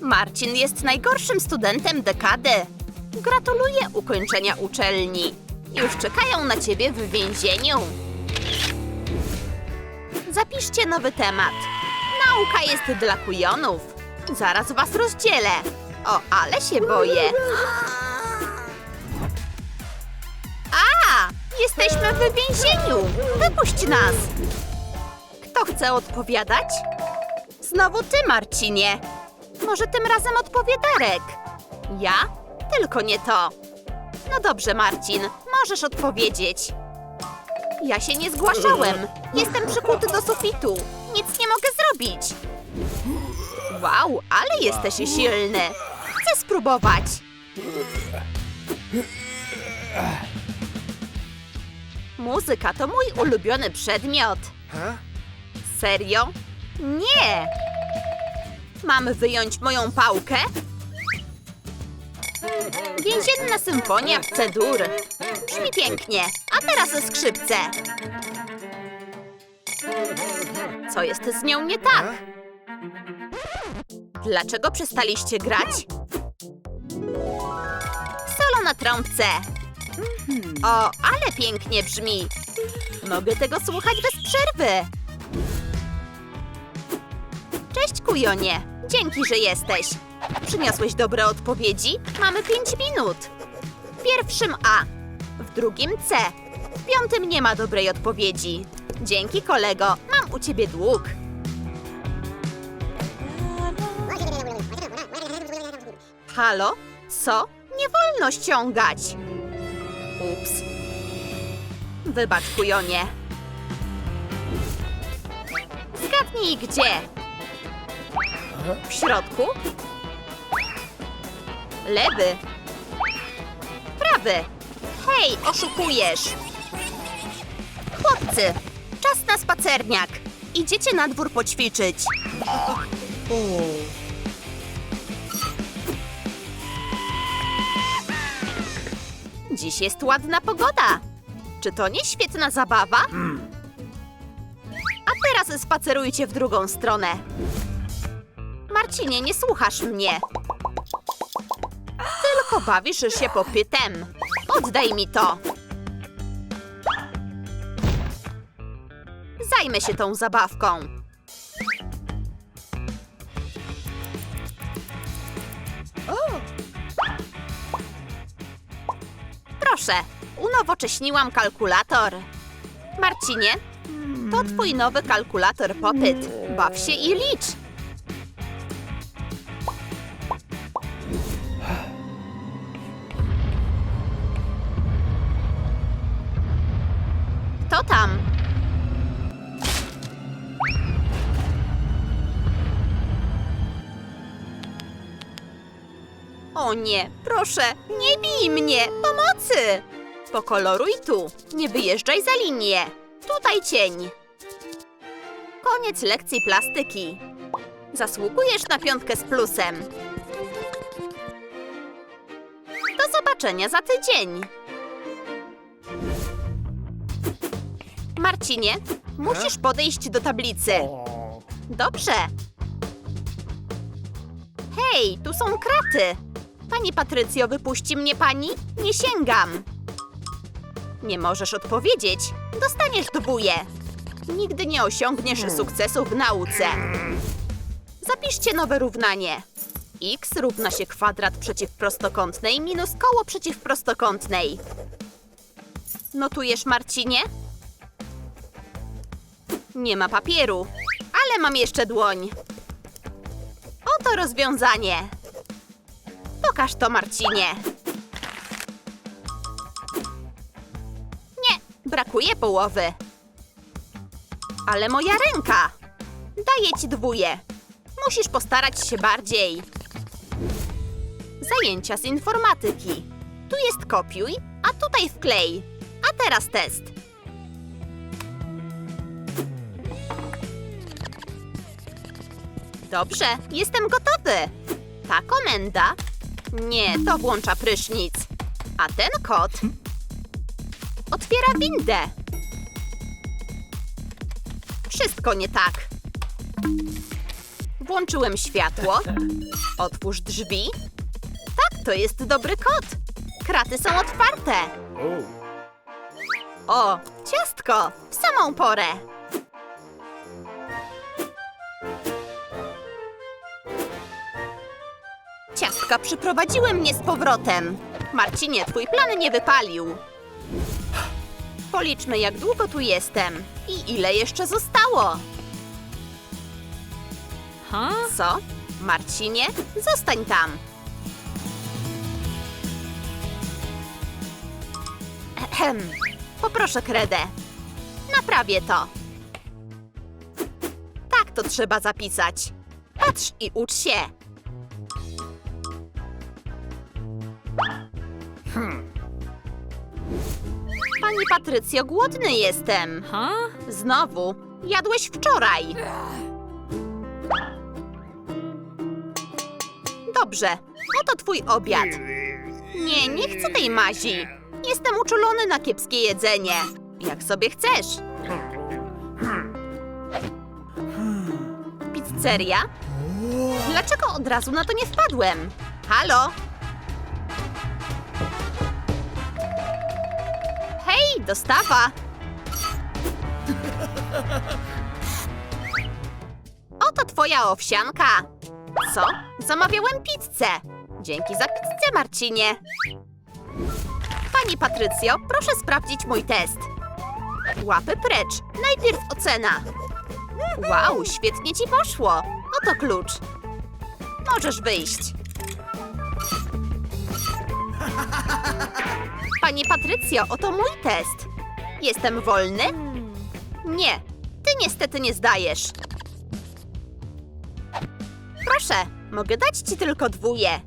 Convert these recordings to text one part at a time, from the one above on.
Marcin jest najgorszym studentem dekady. Gratuluję ukończenia uczelni. Już czekają na ciebie w więzieniu. Zapiszcie nowy temat. Nauka jest dla kujonów. Zaraz was rozdzielę. O, ale się boję. A! Jesteśmy w więzieniu! Wypuść nas! Kto chce odpowiadać? Znowu ty, Marcinie. Może tym razem odpowie Darek. Ja? Tylko nie to. No dobrze, Marcin, możesz odpowiedzieć. Ja się nie zgłaszałem. Jestem przykuty do sufitu. Nic nie mogę zrobić. Wow, ale jesteś silny. Chcę spróbować. Muzyka to mój ulubiony przedmiot. Serio? Nie! Mam wyjąć moją pałkę? Więzienna symfonia w C-dur. Brzmi pięknie. A teraz skrzypce. Co jest z nią nie tak? Dlaczego przestaliście grać? Solo na trąbce. O, ale pięknie brzmi. Mogę tego słuchać bez przerwy. Kujonie. Dzięki, że jesteś. Przyniosłeś dobre odpowiedzi? Mamy pięć minut. W pierwszym A, w drugim C, w piątym nie ma dobrej odpowiedzi. Dzięki, kolego. Mam u ciebie dług. Halo? Co? Nie wolno ściągać. Ups. Wybacz, Kujonie. Zgadnij gdzie? W środku? Lewy. Prawy. Hej, oszukujesz. Chłopcy, czas na spacerniak. Idziecie na dwór poćwiczyć. Dziś jest ładna pogoda. Czy to nie świetna zabawa? A teraz spacerujcie w drugą stronę. Marcinie, nie słuchasz mnie. Tylko bawisz się popytem. Oddaj mi to. Zajmę się tą zabawką. Proszę, unowocześniłam kalkulator. Marcinie, to twój nowy kalkulator popyt. Baw się i licz. Kto tam? O nie, proszę, nie bij mnie! Pomocy! Pokoloruj tu, nie wyjeżdżaj za linię. Tutaj cień. Koniec lekcji plastyki. Zasługujesz na piątkę z plusem. Do zobaczenia za tydzień. Marcinie, musisz podejść do tablicy. Dobrze. Hej, tu są kraty. Pani Patrycjo, wypuści mnie pani? Nie sięgam. Nie możesz odpowiedzieć. Dostaniesz dwóje. Nigdy nie osiągniesz sukcesu w nauce. Zapiszcie nowe równanie. x równa się kwadrat przeciwprostokątnej minus koło przeciwprostokątnej. Notujesz, Marcinie? Nie ma papieru, ale mam jeszcze dłoń. Oto rozwiązanie. Pokaż to, Marcinie. Nie, brakuje połowy. Ale moja ręka. Daję ci dwóje. Musisz postarać się bardziej. Zajęcia z informatyki. Tu jest kopiuj, a tutaj wklej. A teraz test. Dobrze, jestem gotowy. Ta komenda. Nie, to włącza prysznic. A ten kod. Otwiera windę. Wszystko nie tak. Włączyłem światło. Otwórz drzwi. Tak, to jest dobry kot. Kraty są otwarte. O, ciastko! W samą porę. Ciastka przyprowadziły mnie z powrotem. Marcinie, twój plan nie wypalił. Policzmy, jak długo tu jestem i ile jeszcze zostało. Co? Marcinie, zostań tam. Ehem. Poproszę kredę. Naprawię to. Tak to trzeba zapisać. Patrz i ucz się. Pani Patrycjo, głodny jestem. Huh? Znowu. Jadłeś wczoraj. Dobrze, oto twój obiad. Nie, nie chcę tej mazi. Jestem uczulony na kiepskie jedzenie. Jak sobie chcesz. Pizzeria? Dlaczego od razu na to nie wpadłem? Halo? Hej, dostawa! Oto twoja owsianka. Co? Zamawiałem pizzę. Dzięki za pizzę, Marcinie. Pani Patrycjo, proszę sprawdzić mój test. Łapy precz. Najpierw ocena. Wow, świetnie ci poszło. Oto klucz. Możesz wyjść. Pani Patrycjo, oto mój test. Jestem wolny? Nie, ty niestety nie zdajesz. Proszę, mogę dać ci tylko dwóje.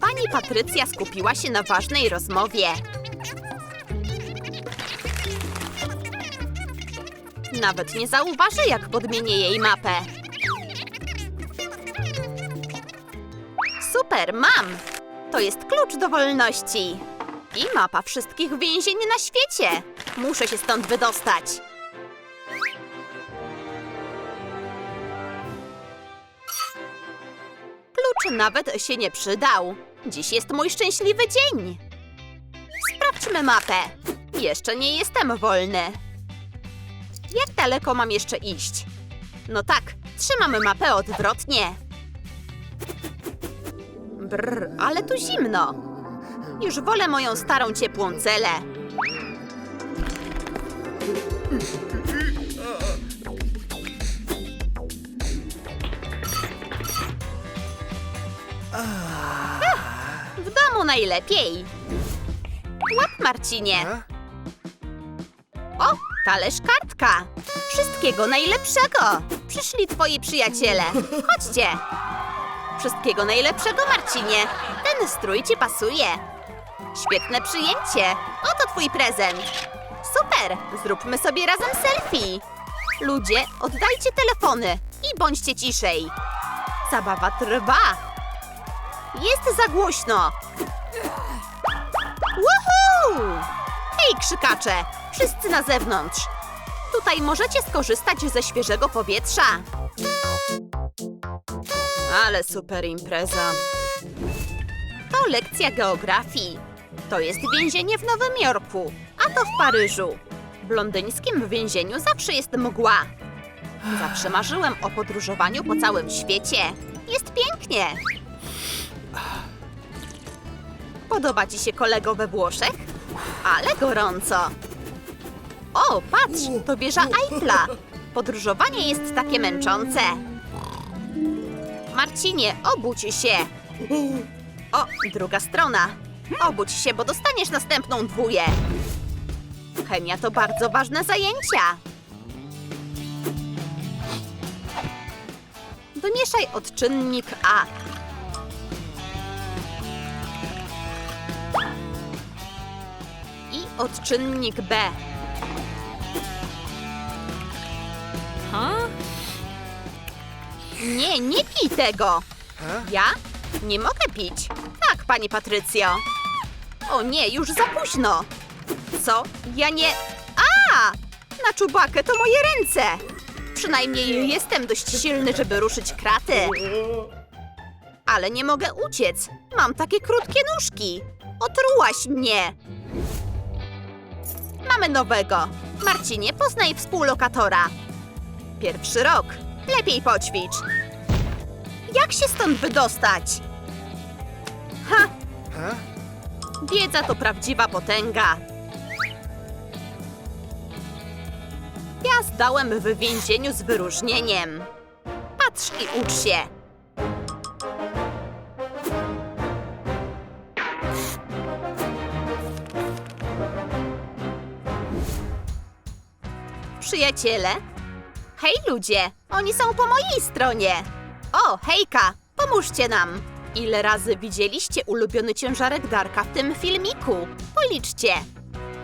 Pani Patrycja skupiła się na ważnej rozmowie. Nawet nie zauważy, jak podmienię jej mapę. Super, mam! To jest klucz do wolności. I mapa wszystkich więzień na świecie. Muszę się stąd wydostać. Klucz nawet się nie przydał. Dziś jest mój szczęśliwy dzień. Sprawdźmy mapę. Jeszcze nie jestem wolny. Jak daleko mam jeszcze iść? No tak, trzymamy mapę odwrotnie. Brr, ale tu zimno. Już wolę moją starą ciepłą celę. Ech, W domu najlepiej. Łap, Marcinie. O, talerz kartka. Wszystkiego najlepszego. Przyszli twoi przyjaciele. Chodźcie. Wszystkiego najlepszego, Marcinie. Ten strój ci pasuje. Świetne przyjęcie. Oto twój prezent. Super, zróbmy sobie razem selfie. Ludzie, oddajcie telefony i bądźcie ciszej. Zabawa trwa. Jest za głośno. Woohoo! Hej, krzykacze! Wszyscy na zewnątrz. Tutaj możecie skorzystać ze świeżego powietrza. Ale super impreza. To lekcja geografii. To jest więzienie w Nowym Jorku, a to w Paryżu. W londyńskim więzieniu zawsze jest mgła. Zawsze marzyłem o podróżowaniu po całym świecie. Jest pięknie. Podoba ci się kolego we Włoszech? Ale gorąco. O, patrz, to wieża Eiffla. Podróżowanie jest takie męczące. Marcinie, obudź się. O, druga strona. Obudź się, bo dostaniesz następną dwóję. Chemia to bardzo ważne zajęcia. Wymieszaj odczynnik A. I odczynnik B. Nie, nie pij tego. Ja? Nie mogę pić. Tak, pani Patrycjo. O nie, już za późno. Co? Ja nie... A! na czubakę to moje ręce. Przynajmniej jestem dość silny, żeby ruszyć kraty. Ale nie mogę uciec. Mam takie krótkie nóżki. Otrułaś mnie. Mamy nowego. Marcinie, poznaj współlokatora. Pierwszy rok. Lepiej poćwicz. Jak się stąd wydostać? Ha! Wiedza to prawdziwa potęga. Ja zdałem w więzieniu z wyróżnieniem. Patrz i ucz się. Przyjaciele? Hej ludzie, oni są po mojej stronie. O, hejka, pomóżcie nam. Ile razy widzieliście ulubiony ciężarek Darka w tym filmiku? Policzcie.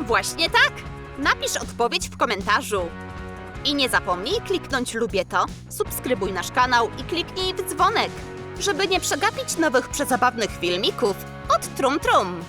Właśnie tak. Napisz odpowiedź w komentarzu. I nie zapomnij kliknąć lubię to, subskrybuj nasz kanał i kliknij w dzwonek, żeby nie przegapić nowych przezabawnych filmików od Trum Trum.